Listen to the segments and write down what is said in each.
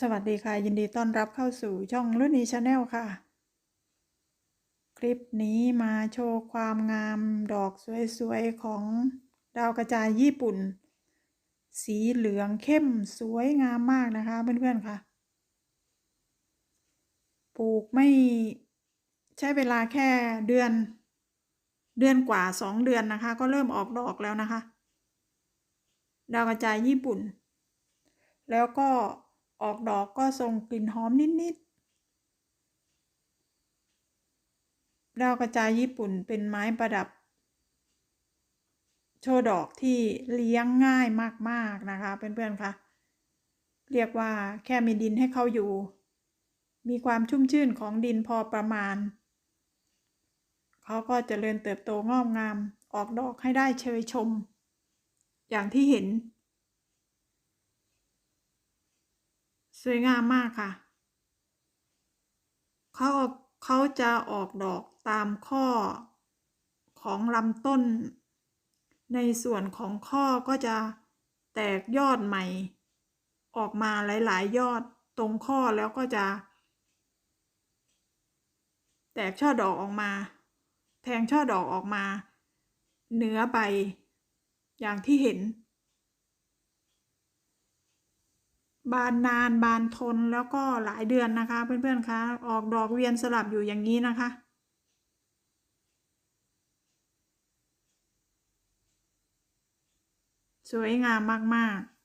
สวัสดีค่ะ ยินดีต้อนรับเข้าสู่ช่องรุ่นนีชาแนลค่ะ คลิปนี้มาโชว์ความงามดอกสวยๆ ของดาวกระจายญี่ปุ่น สีเหลืองเข้มสวยงามมากนะคะเพื่อนๆค่ะ ปลูกไม่ใช้เวลาแค่เดือน เดือนกว่าสองเดือนนะคะ ก็เริ่มออกดอกแล้วนะคะ ดาวกระจายญี่ปุ่น แล้วก็ ออกดอกก็ส่งกลิ่นหอมนิดๆดาวกระจายญี่ปุ่นเป็นไม้ประดับ โชว์ดอกที่เลี้ยงง่ายมากๆนะคะเพื่อนๆคะเรียกว่าแค่มีดินให้เขาอยู่ มีความชุ่มชื่นของดินพอประมาณ เขาก็จเจริญเติบโตงอกงาม ออกดอกให้ได้เชยชม อย่างที่เห็น วยงามมากค่ะ เขาเขาจะออกดอกตามข้อของลำต้น ในส่วนของข้อก็จะแตกยอดใหม่ ออกมาหลาย ๆ ยอดตรงข้อแล้วก็จะ แตกช่อดอกออกมา แทงช่อดอกออกมาเนื้อใบอย่างที่เห็น บานนานบานทนแล้วก็หลายเดือนนะคะ เพื่อนๆคะออกดอกเวียนสลับอยู่อย่างนี้นะคะ สวยงามมากๆ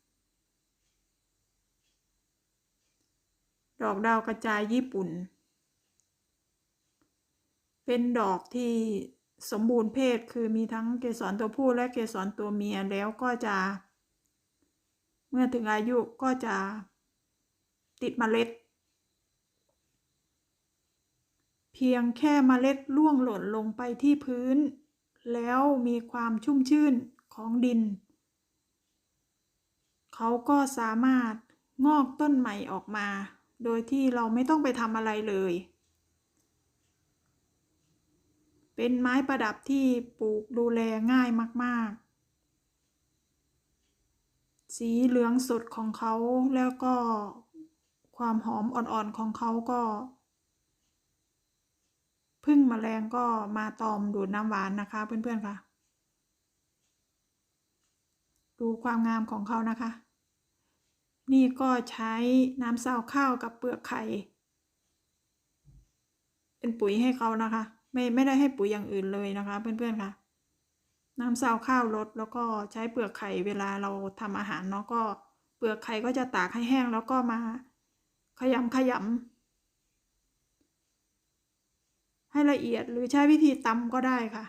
ดอกดาวกระจายญี่ปุ่น เป็นดอกที่สมบูรณ์เพศคือมีทั้งเกสรตัวผู้และเกสรตัวเมียแล้วก็จะ เมื่อถึงอายุก็จะติดเมล็ด เพียงแค่เมล็ดล่วงหล่นลงไปที่พื้น แล้วมีความชุ่มชื่นของดิน เขาก็สามารถงอกต้นใหม่ออกมา โดยที่เราไม่ต้องไปทำอะไรเลย เป็นไม้ประดับที่ปลูกดูแลง่ายมาก สีเหลืองสดของเขาแล้วก็ความหอมอ่อนๆของเขาก็พึ่งมแมลงก็มาตอมดูดน้ำหวานนะคะ เพื่อนๆค่ะ ดูความงามของเขานะคะ นี่ก็ใช้น้ำเสาข้าวกับเปลือกไข่ เป็นปุ๋ยให้เขานะคะ ไม่ไม่ได้ให้ปุ๋ยอย่างอื่นเลยนะคะ เพื่อนๆค่ะ น้ำซาวข้าวลดแล้วก็ใช้เปลือกไข่เวลาเราทำอาหารเนาะก็เปลือกไข่ก็จะตากให้แห้งแล้วก็มาขยำขยำให้ละเอียดหรือใช้วิธีตำก็ได้ค่ะ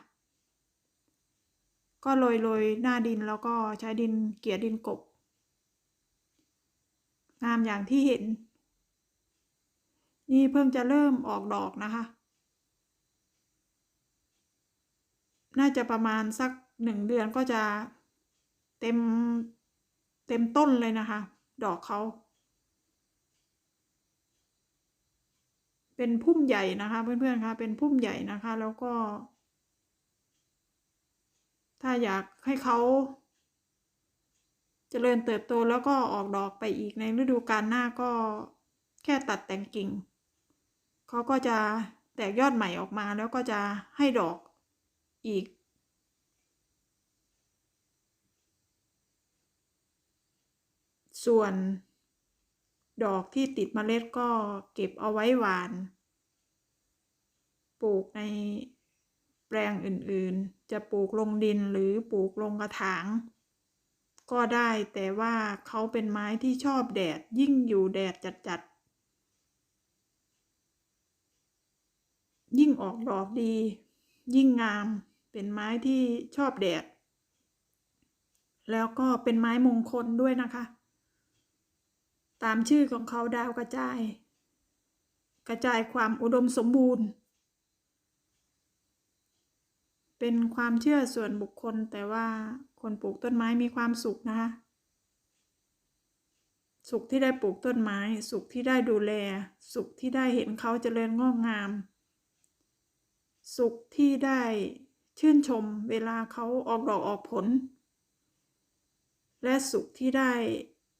ก็โรยโรยหน้าดินแล้วก็ใช้ดินเกี่ยดินกบงามอย่างที่เห็น นี่เพิ่งจะเริ่มออกดอกนะคะ น่าจะประมาณสักหนึ่งเดือนก็จะเต็มเต็มต้นเลยนะคะ ดอกเขาเป็นพุ่มใหญ่นะคะ เพื่อนๆคะเป็นพุ่มใหญ่นะคะ แล้วก็ ถ้าอยากให้เขาจเจริญเติบโตแล้วก็ออกดอกไปอีกในฤดูกาลหน้าก็แค่ตัดแต่งกิ่งเขาก็จะแตกยอดใหม่ออกมาแล้วก็จะให้ดอก อีก ส่วน ดอกที่ติดมเมล็ดก็เก็บเอาไว้หวาน ปลูกในแปลงอื่นๆ จะปลูกลงดินหรือปลูกลงกระถาง ก็ได้แต่ว่าเขาเป็นไม้ที่ชอบแดดยิ่งอยู่แดดจัดๆยิ่งออกดอกดี ยิ่งงาม เป็นไม้ที่ชอบแดด แล้วก็เป็นไม้มงคลด้วยนะคะ ตามชื่อของเขาดาวกระจาย กระจายความอุดมสมบูรณ์ เป็นความเชื่อส่วนบุคคลแต่ว่าคนปลูกต้นไม้มีความสุขนะคะ สุขที่ได้ปลูกต้นไม้ สุขที่ได้ดูแล สุขที่ได้เห็นเขาเจริญงอกงาม สุขที่ได้ ชื่นชมเวลาเขาออกดอกออกผล และสุขที่ได้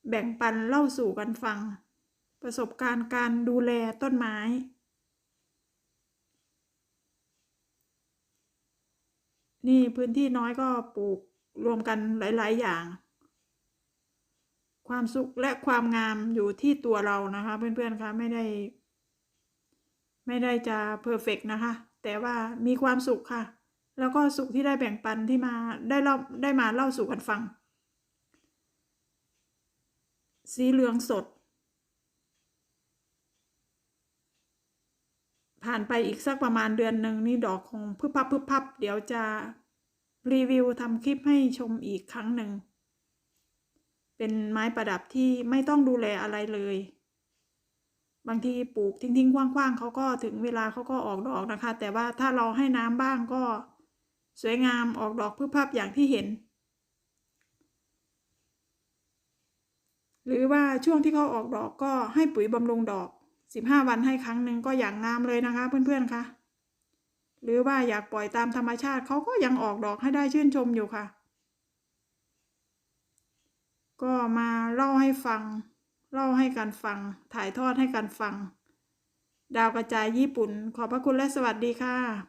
แบ่งปันเล่าสู่กันฟัง ประสบการณ์การดูแลต้นไม้ นี่พื้นที่น้อยก็ปลูกรวมกันหลาย ๆ อย่าง ความสุขและความงามอยู่ที่ตัวเรานะคะ เพื่อน ๆ คะไม่ได้ ไม่ได้จะเพอร์เฟกนะคะ แต่ว่ามีความสุขค่ะ แล้วก็สุขที่ได้แบ่งปันที่มาได้เล่าได้มาเล่าสู่กันฟัง สีเหลืองสด ผ่านไปอีกสักประมาณเดือนหนึ่งนี่ดอกคงพึบพับพึบพับ เดี๋ยวจะรีวิวทำคลิปให้ชมอีกครั้งหนึ่ง เป็นไม้ประดับที่ไม่ต้องดูแลอะไรเลย บางทีปลูกทิ้งๆคว้างๆเขาก็ถึงเวลาเขาก็ออกดอกนะคะ แต่ว่าถ้าเราให้น้ำบ้างก็ สวยงามออกดอกพึบพับอย่างที่เห็น หรือว่าช่วงที่เขาออกดอกก็ให้ปุ๋ยบำรุงดอก 15 วันให้ครั้งหนึ่งก็อย่างงามเลยนะคะเพื่อนๆคะหรือว่าอยากปล่อยตามธรรมชาติเขาก็ยังออกดอกให้ได้ชื่นชมอยู่ค่ะ ก็มาเล่าให้ฟัง เล่าให้กันฟัง ถ่ายทอดให้กันฟัง ดาวกระจายญี่ปุ่น ขอบพระคุณและสวัสดีค่ะ